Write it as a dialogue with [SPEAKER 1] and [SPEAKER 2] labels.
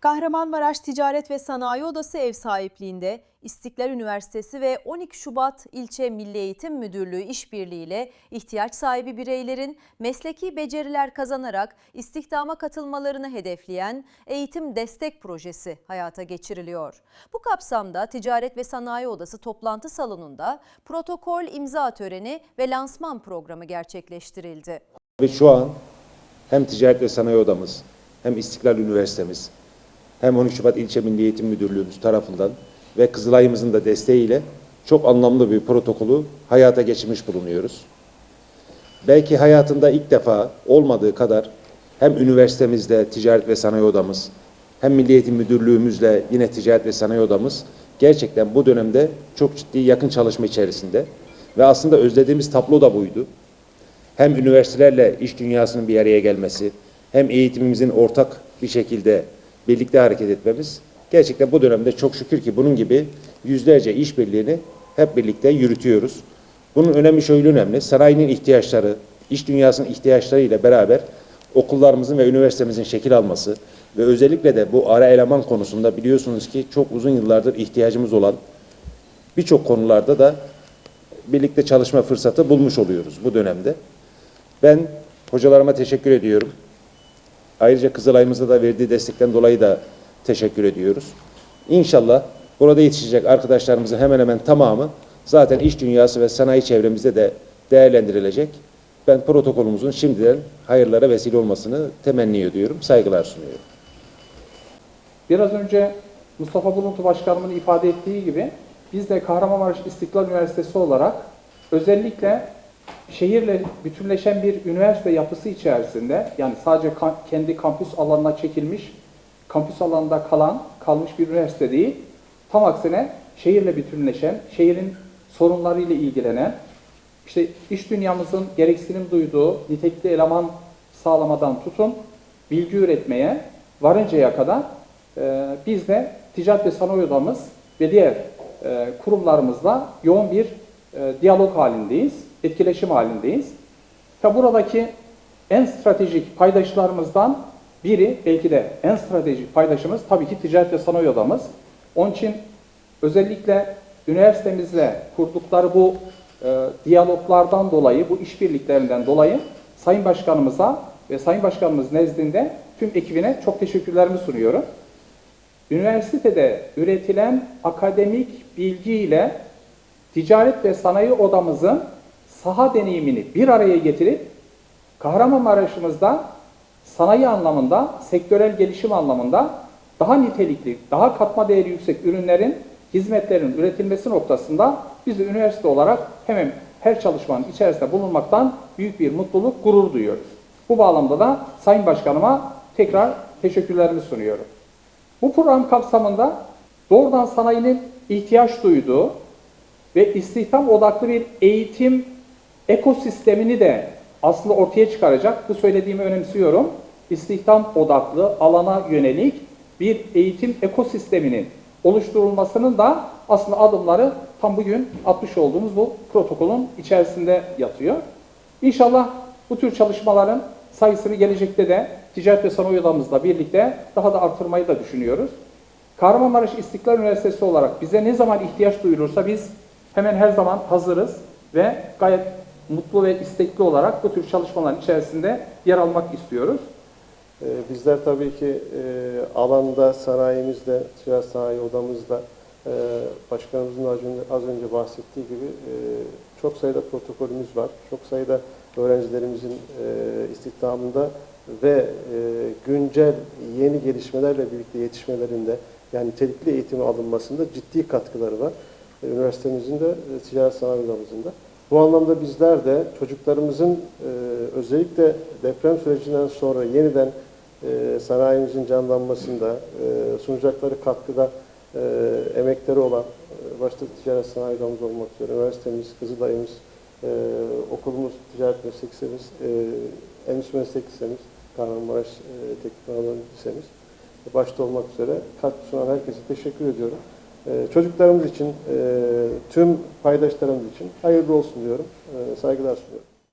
[SPEAKER 1] Kahramanmaraş Ticaret ve Sanayi Odası ev sahipliğinde İstiklal Üniversitesi ve 12 Şubat İlçe Milli Eğitim Müdürlüğü işbirliğiyle ihtiyaç sahibi bireylerin mesleki beceriler kazanarak istihdama katılmalarını hedefleyen Eğitim Destek Projesi hayata geçiriliyor. Bu kapsamda Ticaret ve Sanayi Odası toplantı salonunda protokol imza töreni ve lansman programı gerçekleştirildi.
[SPEAKER 2] Ve şu an hem Ticaret ve Sanayi Odamız, hem İstiklal Üniversitemiz, hem 13 Şubat İlçe Milli Eğitim Müdürlüğümüz tarafından ve Kızılay'ımızın da desteğiyle çok anlamlı bir protokolü hayata geçirmiş bulunuyoruz. Belki hayatında ilk defa olmadığı kadar hem üniversitemizde Ticaret ve Sanayi Odamız, hem Milli Eğitim Müdürlüğümüzle yine Ticaret ve Sanayi Odamız gerçekten bu dönemde çok ciddi yakın çalışma içerisinde ve aslında özlediğimiz tablo da buydu hem üniversitelerle iş dünyasının bir araya gelmesi, hem eğitimimizin ortak bir şekilde birlikte hareket etmemiz gerçekten bu dönemde çok şükür ki bunun gibi yüzlerce işbirliğini hep birlikte yürütüyoruz. Bunun önemi şöyle önemli. Sanayinin ihtiyaçları, iş dünyasının ihtiyaçları ile beraber okullarımızın ve üniversitemizin şekil alması ve özellikle de bu ara eleman konusunda biliyorsunuz ki çok uzun yıllardır ihtiyacımız olan birçok konularda da birlikte çalışma fırsatı bulmuş oluyoruz bu dönemde. Ben hocalarıma teşekkür ediyorum. Ayrıca Kızılay'ımıza da verdiği destekten dolayı da teşekkür ediyoruz. İnşallah burada yetişecek arkadaşlarımızın hemen hemen tamamı zaten iş dünyası ve sanayi çevremizde de değerlendirilecek. Ben protokolümüzün şimdiden hayırlara vesile olmasını temenni ediyorum, saygılar sunuyorum.
[SPEAKER 3] Biraz önce Mustafa Buluntu Başkanımın ifade ettiği gibi biz de Kahramanmaraş İstiklal Üniversitesi olarak özellikle şehirle bütünleşen bir üniversite yapısı içerisinde yani sadece kendi kampüs alanına çekilmiş, kampüs alanında kalan, kalmış bir üniversite değil, tam aksine şehirle bütünleşen, şehrin sorunlarıyla ilgilenen, işte iş dünyamızın gereksinim duyduğu nitelikli eleman sağlamadan tutun, bilgi üretmeye varıncaya kadar e, biz de Ticaret ve Sanayi Odamız ve diğer e, kurumlarımızla yoğun bir e, diyalog halindeyiz, etkileşim halindeyiz. Ve buradaki en stratejik paydaşlarımızdan biri, belki de en stratejik paydaşımız tabii ki Ticaret ve Sanayi Odamız. Onun için özellikle üniversitemizle kurdukları bu e, diyaloglardan dolayı, bu işbirliklerinden dolayı Sayın Başkanımıza ve Sayın Başkanımız nezdinde tüm ekibine çok teşekkürlerimi sunuyorum. Üniversitede üretilen akademik bilgiyle Ticaret ve Sanayi Odamızın saha deneyimini bir araya getirip Kahramanmaraş'ımızda sanayi anlamında, sektörel gelişim anlamında daha nitelikli, daha katma değeri yüksek ürünlerin, hizmetlerin üretilmesi noktasında biz üniversite olarak hemen her çalışmanın içerisinde bulunmaktan büyük bir mutluluk, gurur duyuyoruz. Bu bağlamda da Sayın Başkanıma tekrar teşekkürlerimi sunuyorum. Bu program kapsamında doğrudan sanayinin ihtiyaç duyduğu ve istihdam odaklı bir eğitim ekosistemini de aslında ortaya çıkaracak. Bu söylediğimi önemsiyorum. İstihdam odaklı, alana yönelik bir eğitim ekosisteminin oluşturulmasının da aslında adımları tam bugün atmış olduğumuz bu protokolün içerisinde yatıyor. İnşallah bu tür çalışmaların sayısını gelecekte de Ticaret ve Sanayi Odamızla birlikte daha da artırmayı da düşünüyoruz. Kahramanmaraş İstiklal Üniversitesi olarak bize ne zaman ihtiyaç duyulursa biz hemen her zaman hazırız ve gayet mutlu ve istekli olarak bu tür çalışmaların içerisinde yer almak istiyoruz.
[SPEAKER 4] Ee, Bizler tabii ki e, alanda, sanayimizde, ticaret sanayi odamızda e, başkanımızın az önce, bahsettiği gibi e, çok sayıda protokolümüz var. Çok sayıda öğrencilerimizin istihdamında ve güncel yeni gelişmelerle birlikte yetişmelerinde yani nitelikli eğitime alınmasında ciddi katkıları var. Üniversitemizin de, ticaret sanayi odamızın da. Bu anlamda bizler de çocuklarımızın e, özellikle deprem sürecinden sonra yeniden e, sanayimizin canlanmasında e, sunacakları katkıda e, emekleri olan e, başta ticaret sanayi odamız olmak üzere üniversitemiz, Kızılay'ımız, e, okulumuz, ticaret meslek e, endüstri meslek lisemiz, Kahramanmaraş e, Teknik Anadolu Lisemiz e, başta olmak üzere katkı sunan herkese teşekkür ediyorum. E, çocuklarımız için, e, tüm paydaşlarımız için hayırlı olsun diyorum. E, saygılar sunuyorum.